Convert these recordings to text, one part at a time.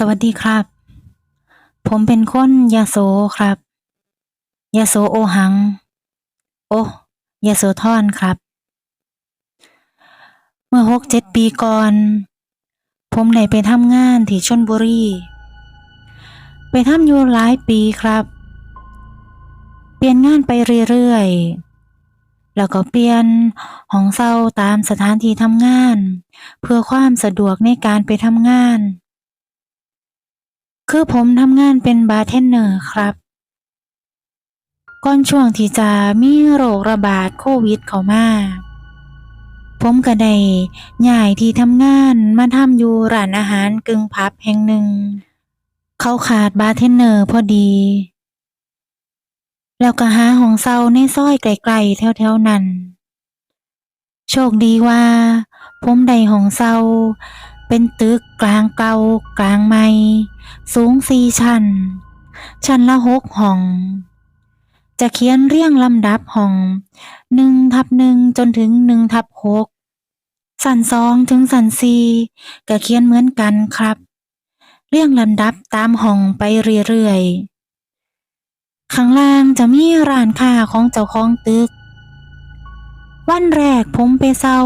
สวัสดีครับ ผมเป็นคนยาโสครับ ยาโสโอหัง โอ้ยโสธรครับ เมื่อหกเจ็ดปีก่อน ผมได้ไปทำงานที่ชลบุรี ไปทำอยู่หลายปีครับ เปลี่ยนงานไปเรื่อยๆ แล้วก็เปลี่ยนห้องเช่าตามสถานที่ทำงาน เพื่อความสะดวกในการไปทำงาน คือผมทำงานเป็นบาร์เทนเนอร์ครับ ก่อนช่วงที่จะมีโรคระบาดโควิดเข้ามาผมก็ได้ย้ายที่ทำงานมาทำอยู่ร้านอาหารกึ่งผับแห่งหนึ่ง เขาขาดบาร์เทนเนอร์พอดี แล้วก็หาห้องเช่าในซอยไกลๆแถวๆนั้น โชคดีว่า ผมได้ห้องเช่า เป็นตึกกลางเก่ากลางใหม่ สูงสี่ชั้น ชั้นละหกห้อง จะเขียนเรียงลำดับห้องหนึ่งทับหนึ่งจนถึงหนึ่งทับหกสันสองถึงสันสี่ก็เขียนเหมือนกันครับ เรียงลำดับตามห้องไปเรื่อยๆข้างล่างจะมีร้านค้าของเจ้าของตึก วันแรกผมไปเซา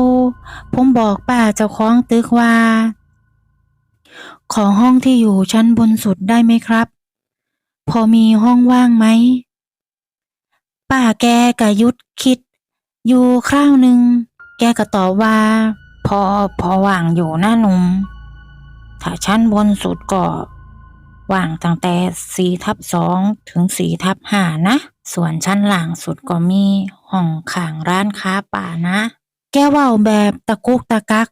ผมบอกป้าเจ้าของตึกว่า ขอห้องที่อยู่ชั้นบนสุดได้ไหมครับ พอมีห้องว่างไหม ป้าแกก็ยุดคิด อยู่คราวหนึ่ง แกก็ตอบว่า พอพอว่างอยู่หนะหนุ่ม ถ้าชั้นบนสุดก็ ว่างตั้งแต่สี่ทับสองถึงสี่ทับห้านะ ส่วนชั้นล่างสุดก็มีห้องข้างร้านค้าป่านะ แกว้าแบบตะกุกตะกัก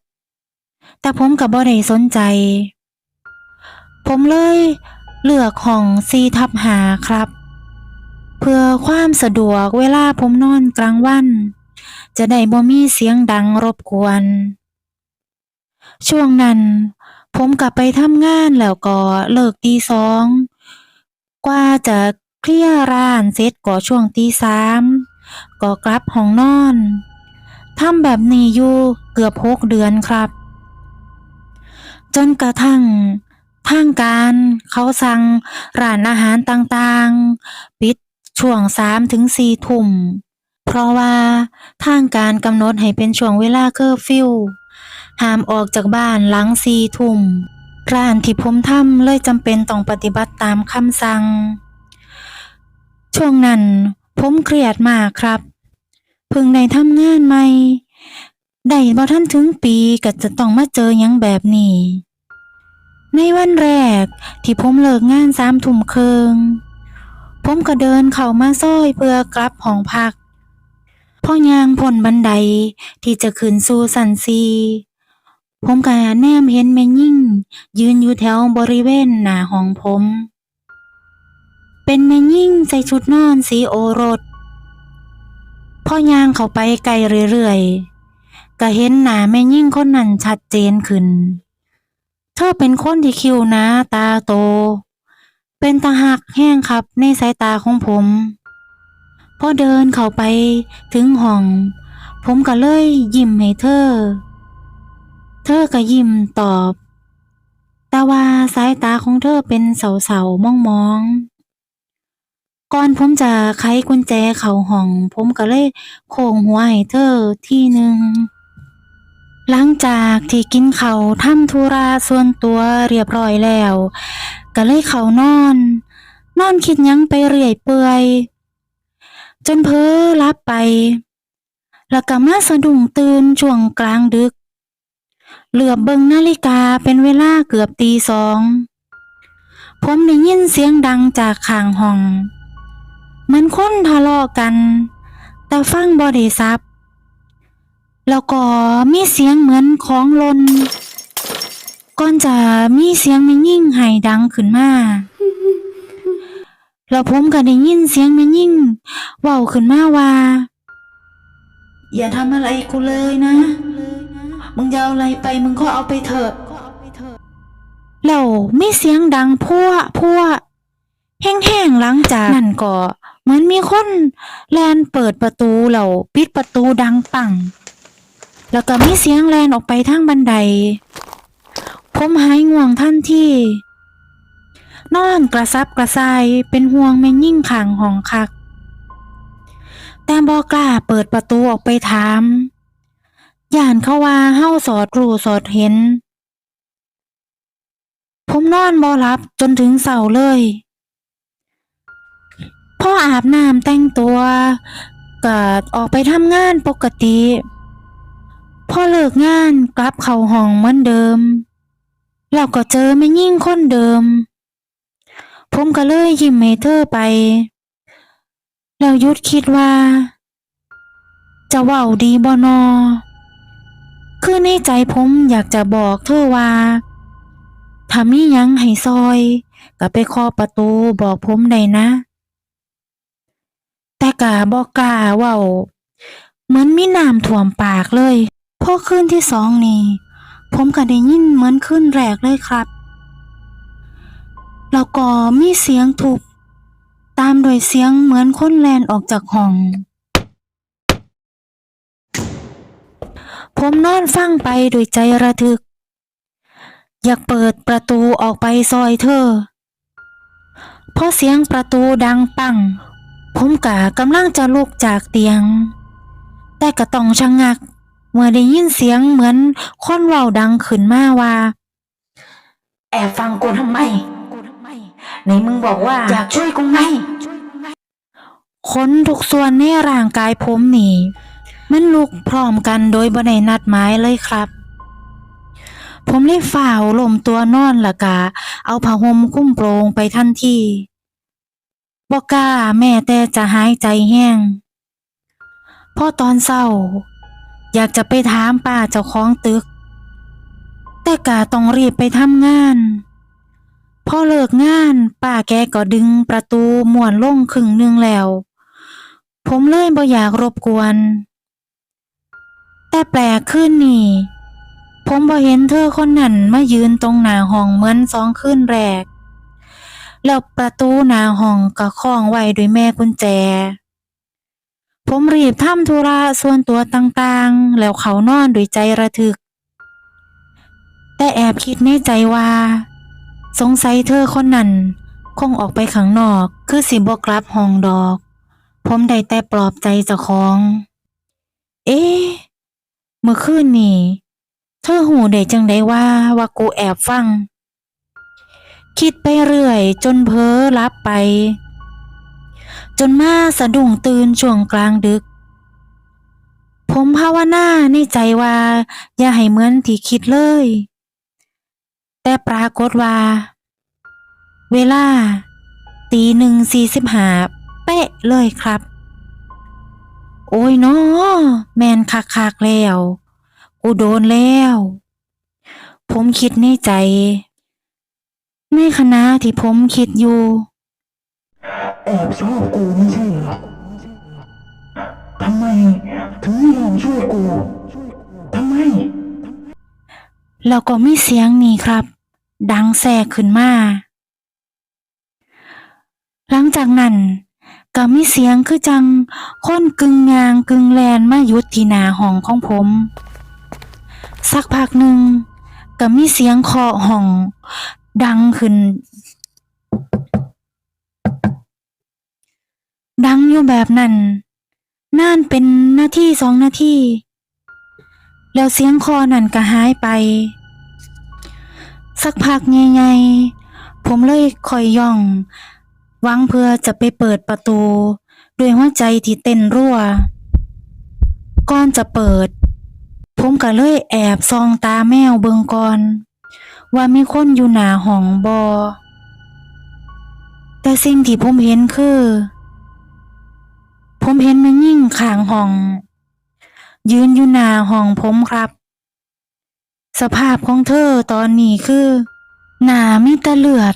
แต่ผมก็บ่ได้สนใจ ผมเลยเลือกห้องสี่ทับหาครับ เพื่อความสะดวกเวลาผมนอนกลางวัน จะได้บ่มีเสียงดังรบกวน ช่วงนั้น ผมกลับไปทำงานแล้วก็เลิกตีสองกว่าจะเคลียร์ร้านเสร็จก็ช่วงตีสามก็กลับห้องนอนทำแบบนี้อยู่เกือบหกเดือนครับ จนกระทั่งทางการเขาสั่งร้านอาหารต่างๆ ปิดช่วงสามถึงสี่ทุ่ม เพราะว่าทางการกำหนดให้เป็นช่วงเวลาเคอร์ฟิว ห้ามออกจากบ้านหลังสี่ทุ่มร้านที่ผมทำเลยจำเป็นต้องปฏิบัติตามคำสั่ง ช่วงนั้นผมเครียดมากครับ เพิ่งได้ทำงานใหม่ได้บ่ทันถึงปีก็จะต้องมาเจอยังแบบนี้ ในวันแรกที่ผมเลิกงานสามทุ่มครึ่งผมก็เดินเข้ามาซอยเพื่อกลับห้องพักพ่อยางพ้นบันไดที่จะขึ้นสู่สันซี ผมก็แนมเห็นแม่ยิ่ง ยืนอยู่แถวบริเวณหน้าห้องผม เป็นแม่ยิ่งใส่ชุดนอนสีโอรสพ่อย่างเข้าไปไกลเรื่อยๆก็เห็นหน้าแม่ยิ่งคนนั้นชัดเจนขึ้น เธอเป็นคนที่คิวนาตาโต เป็นตาหักแห้งครับในสายตาของผมพอเดินเข้าไปถึงห้อง ผมก็เลยยิ้มให้เธอ เธอก็ยิ้มตอบ แต่ว่าสายตาของเธอเป็นเสาๆมองๆ ก่อนผมจะไขกุญแจเข้าห้อง ผมก็เลยโค้งหัวให้เธอที่หนึ่ง หลังจากที่กินเขาวทำธุระส่วนตัวเรียบร้อยแล้ว ก็เลยเข้านอน นอนคิดยังไปเรื่อยเปื่อย จนเพ้อลับไป แล้วก็มาสะดุ้งตื่นช่วงกลางดึก เหลือบเบิ่งนาฬิกาเป็นเวลาเกือบตีสอง ผมได้ยินเสียงดังจากข้างห้อง เหมือนคนทะเลาะกัน แต่ฟังบ่ได้ซับ แล้วก็มีเสียงเหมือนของลน ก่อนจะมีเสียงแม่ยิ่งไห้ดังขึ้นมาแล้วผมก็ได้ยินเสียงแม่ยิ่งเว้าขึ้นมาว่า อย่าทำอะไรกูเลยนะ มึงจะเอาอะไรไปมึงก็เอาไปเถอะแล้วมีเสียงดังพัวพัวแห้งๆหลังจากนั้นก็เหมือนมีคนแลนเปิดประตูแล้วปิดประตูดังปัง แล้วก็มีเสียงแลนออกไปทางบันได ผมหายง่วงทันที่ นอนกระซับกระส่ายเป็นห่วงแม่ยิ่งขังห้องคัก แต่บอกล้าเปิดประตูออกไปถาม ย่านเขาว่าเฮาสอดรู้สอดเห็น ผมนอนบ่หลับจนถึงเสาเลยพ่ออาบน้ำแต่งตัวก็ออกไปทำงานปกติพ่อเลิกงานกลับเข้าห้องเหมือนเดิมแล้วก็เจอแม่ยิ่งคนเดิม ผมก็เลยยิ้มให้เธอไป แล้วยุดคิดว่า จะเว้าดีบ่นอ คือในใจผมอยากจะบอกเธอว่าถ้ามียังให้ซอย ก็ไปเคาะประตูบอกผมได้นะ แต่กะบอกกล้าว้าเหมือนมีน้ำท่วมปากเลยพอคืนที่สองนี่ผมก็ได้ยินเหมือนคืนแรกเลยครับ แล้วก็มีเสียงทุบตามโดยเสียงเหมือนคนแลนออกจากห้อง ผมนอนฟังไปโดวยใจระทึก อยากเปิดประตูออกไปซอยเธอพอเสียงประตูดังปัง ผมกะกำลังจะลุกจากเตียง แต่ก็ต้องชะงัก เมื่อได้ยินเสียงเหมือนคนเว้าดังขึ้นมาว่า แอบฟังกูทำไมไหนมึงบอกว่าอยากช่วยกูไงคนทุกส่วนในร่างกายผมนี่ มันลุกพร้อมกันโดยบ่ได้นัดหมายเลยครับ ผมเลยฝ่าวลมตัวนอนละกะ เอาผ้าห่มคุ้มโปรงไปทันทีบอกกล้าแม่แต่จะหายใจแห้งพอตอนเศร้า อยากจะไปถามป้าเจ้าของตึก แต่กะต้องรีบไปทำงานพอเลิกงานป้าแกก็ดึงประตูม้วนลงครึ่งนึงแล้ว ผมเลยบ่อยากรบกวน แต่แปลกขึ้นนี่ ผมบ่เห็นเธอคนนั้นมายืนตรงหน้าห้องเหมือนสองคืนแรก แล้วประตูหน้าห้องก็คล้องไว้ด้วยแม่กุญแจ ผมรีบทำธุระส่วนตัวต่างๆ แล้วเขานอนด้วยใจระทึก แต่แอบคิดในใจว่า สงสัยเธอคนนั้นคงออกไปข้างนอก คือสิบกลับห้องดอก ผมได้แต่ปลอบใจเจ้าของ เอ๊ะ มื่อคืนนี่เธอหูได้จังได้ว่าว่ากูแอบฟัง คิดไปเรื่อย จนเพ้อลับไป จนมาสะดุ้งตื่นช่วงกลางดึก ผมภาวนาในใจว่า อย่าให้เหมือนที่คิดเลย แต่ปรากฏว่า เวลาตีหนึ่งสี่สิบห้าเป๊ะเลยครับ โอ้ยเนาะแมนคักๆแล้ว กูโดนแล้ว ผมคิดในใจ ในขณะที่ผมคิดอยู่ แอบชอบกูไม่ใช่เหรอทำไมถึงไม่ยอมช่วยกูทำไม แล้วก็มีเสียงนี่ครับ ดังแทรกขึ้นมา หลังจากนั้นก็ มีเสียงคือจังคนกึ่งงางกึ่งแลนมาหยุดที่หน้าห้องของผม สักพักหนึ่งก็มีเสียงเคาะห้อง ดังขึ้น ดังอยู่แบบนั้นนานเป็นหน้าที่สองนาทีแล้วเสียงคอนั่นก็หายไป สักพักใหญ่ๆผมเลยคอยย่อง หวังเพื่อจะไปเปิดประตู ด้วยหัวใจที่เต้นรั่วก่อนจะเปิด ผมก็เลยแอบซองตาแมวเบิงก่อน ว่ามีคนอยู่หนาห้องบอแต่สิ่งที่ผมเห็นคือ ผมเห็นแมันยิ่งข้างห้อง ยืนอยู่หนาห้องผมครับ สภาพของเธอตอนนี้คือ หนามีแต่เลือด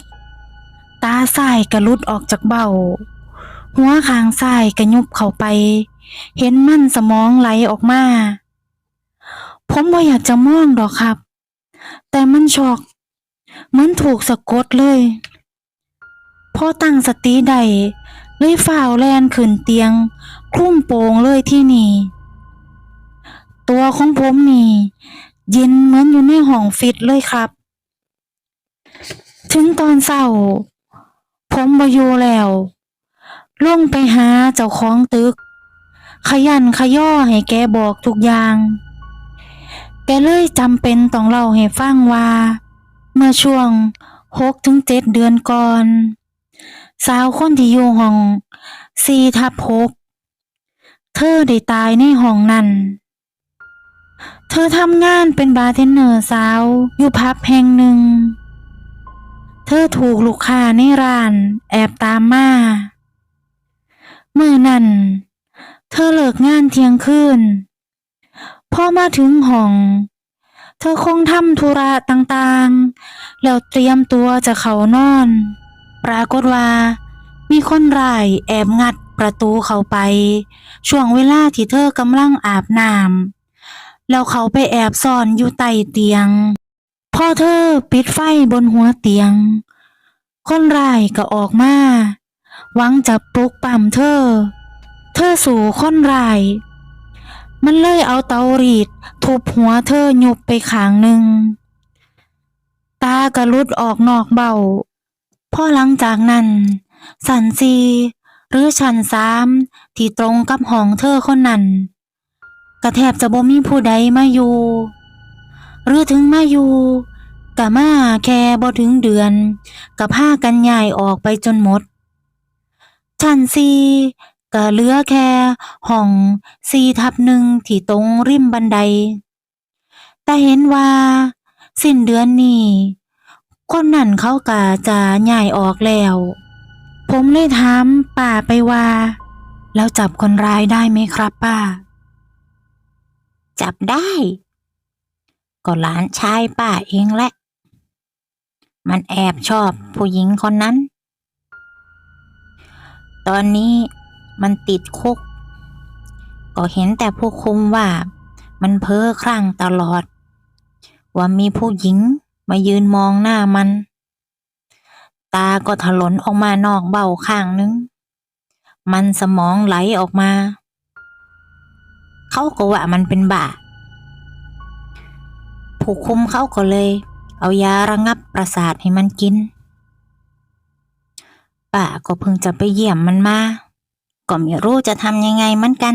ตาซ้ายกระลุดออกจากเบ้า หัวข้างซ้ายกระยุบเข้าไป เห็นมันสมองไหลออกมา ผมบ่าอยากจะมองดอกครับ แต่มันช็อกเหมือนถูกสะกดเลย พอตั้งสติได้เลยฝ่าวแลนขึ้นเตียง คลุ้มโปงเลยที่นี่ ตัวของผมนี่ เย็นเหมือนอยู่ในห้องฟิตเลยครับ ถึงตอนเศร้า ผมบ่อยู่แล้วลงไปหาเจ้าของตึก ขยันขย่อให้แกบอกทุกอย่าง แกเลยจำเป็นต้องเล่าให้ฟังว่า เมื่อช่วงหกถึงเจ็ดเดือนก่อน สาวคนที่อยู่ห้องสี่ทับหกเธอได้ตายในห้องนั้น เธอทำงานเป็นบาร์เทนเนอร์สาวอยู่พับแห่งหนึ่ง ธอถูกลูกค้าในร้านแอบตามมาเมื่อนั้น เธอเลิกงานเที่ยงคืนพอมาถึงห้อง เธอคงทำธุระต่างๆ แล้วเตรียมตัวจะเข้านอน ปรากฏว่า มีคนร้ายแอบงัดประตูเข้าไป ช่วงเวลาที่เธอกำลังอาบน้ำแล้วเขาไปแอบซ่อนอยู่ใต้เตียง พ่อเธอปิดไฟบนหัวเตียง คนร้ายก็ออกมา หวังจะปลุกปั่มเธอ เธอสู่คนร้าย มันเลยเอาเตารีดทุบหัวเธอหยุบไปขางหนึ่ง ตากระลุดออกนอกเบ้าพ่อหลังจากนั้น สันซีหรือชันสามที่ตรงกับห้องเธอคนนั้นกระแทบจะบ่มีผู้ใดมาอยู่ หรือถึงมาอยู่ กะมาแค่บ่ถึงเดือนกะพากันย้ายออกไปจนหมด ชั้นสี่ก็เหลือแค่ห้องสี่ทับหนึ่งที่ตรงริมบันได แต่เห็นว่า สิ้นเดือนนี้คนนั่นเขาก็จะย้ายออกแล้ว ผมเลยถามป้าไปว่า แล้วจับคนร้ายได้ไหมครับป้า จับได้ ก็หลานชายป้าเองแหละ มันแอบชอบผู้หญิงคนนั้น ตอนนี้มันติดคุก ก็เห็นแต่ผู้คุมว่า มันเพ้อคลั่งตลอด ว่ามีผู้หญิงมายืนมองหน้ามัน ตาก็ถลนออกมานอกเบ้าข้างนึง มันสมองไหลออกมา เขาก็ว่ามันเป็นบ้า ผู้คุมเขาก็เลย เอายาระงับประสาทให้มันกินป้าก็เพิ่งจะไปเยี่ยมมันมา ก็ไม่รู้จะทำยังไงมือนกัน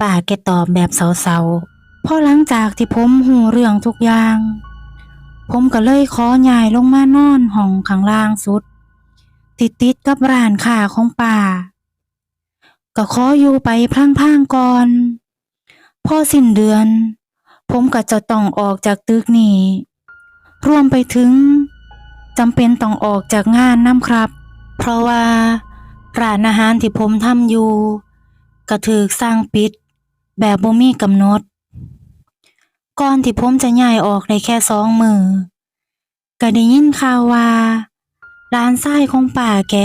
ป้าแกตอบแบบเศร้าๆพอหลังจากที่ผมหูเรื่องทุกอย่าง ผมก็เลยขอยายลงมานอนห้องข้างล่างสุด ติดติดกับร้านค้าของป่า ก็ขออยู่ไปพลางๆก่อน พอสิ้นเดือน ผมก็จะต้องออกจากตึกนี้ รวมไปถึงจำเป็นต้องออกจากงานน้ำครับ เพราะว่าร้านอาหารที่ผมทำอยู่ก็ถูกสร้างปิด แบบบ่มีกำหนด ก่อนที่ผมจะย้ายออกได้แค่สองมือก็ได้ยินข่าวว่าร้านไส้ของป่าแก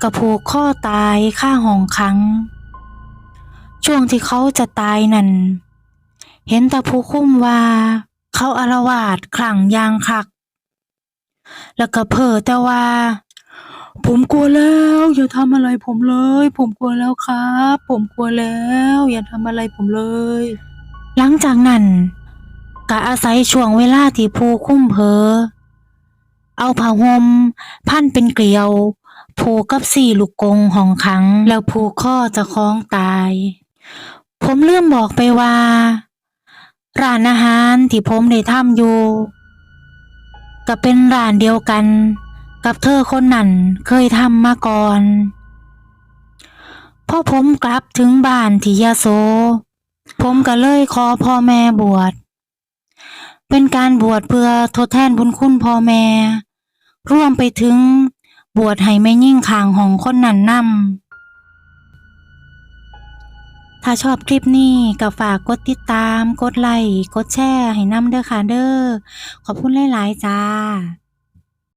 ก็ผูกข้อตายค่าห้องขัง ช่วงที่เขาจะตายนั่น เห็นแต่ผู้คุ้มว่า เขาอารวาสคลั่งยางคัก แล้วก็เพ้อแต่ว่า ผมกลัวแล้ว อย่าทำอะไรผมเลย ผมกลัวแล้วครับ ผมกลัวแล้ว อย่าทำอะไรผมเลย หลังจากนั้นก็อาศัยช่วงเวลาที่ผู้คุ้มเผลอเอาผ้าห่มพันเป็นเกลียวผูกกับสี่ลูกกงห้องขัง แล้วผูกข้อจะคล้องตาย ผมเลื่อมบอกไปว่า ร้านอาหารที่ผมได้ทำอยู่ ก็เป็นร้านเดียวกัน กับเธอคนนั้นเคยทำมาก่อนพอผมกลับถึงบ้านที่ยะโส ผมก็เลยขอพ่อแม่บวชเป็นการบวชเพื่อทดแทนบุญคุณพ่อแม่รวมไปถึงบวชให้แม่ยิ่งขางของคนนั้นนำ ถ้าชอบคลิปนี้ก็ฝากกดติดตาม กดไลค์ กดแชร์ให้นำเด้อค่ะเด้อ ขอบคุณหลาย ๆ จ้า